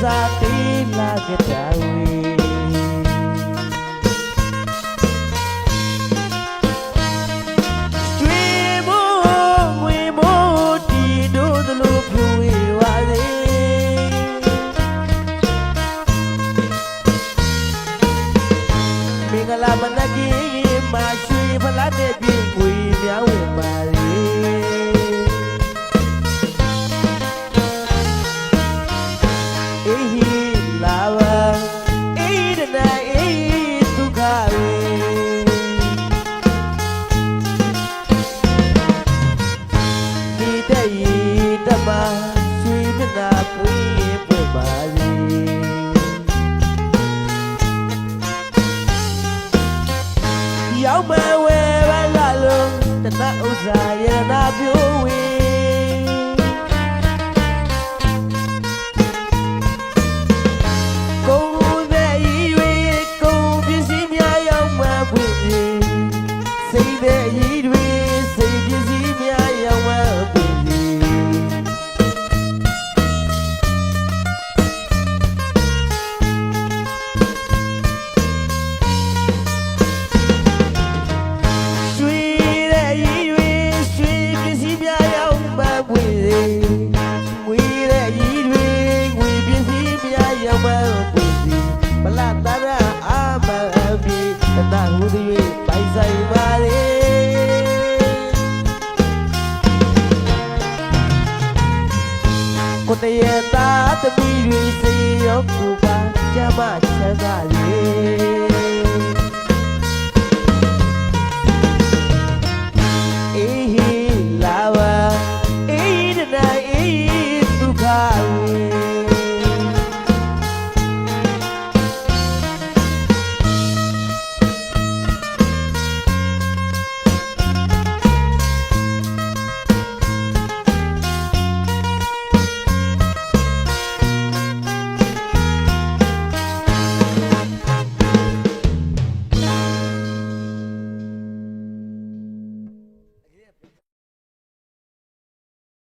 sa tila getawi Mingala managi ma shui bhala de bi ရောက်မဲ့ဝဲပဲလာလို့တသက်ဥစ္စာရတနာပြိုးဝေ တရအမအမီအတဟူသည်ပိုင်ဆိုင်ပါလေကိုတရတာတပီတွေစေရောက်ကိုပါကြမချမ်းသာလေ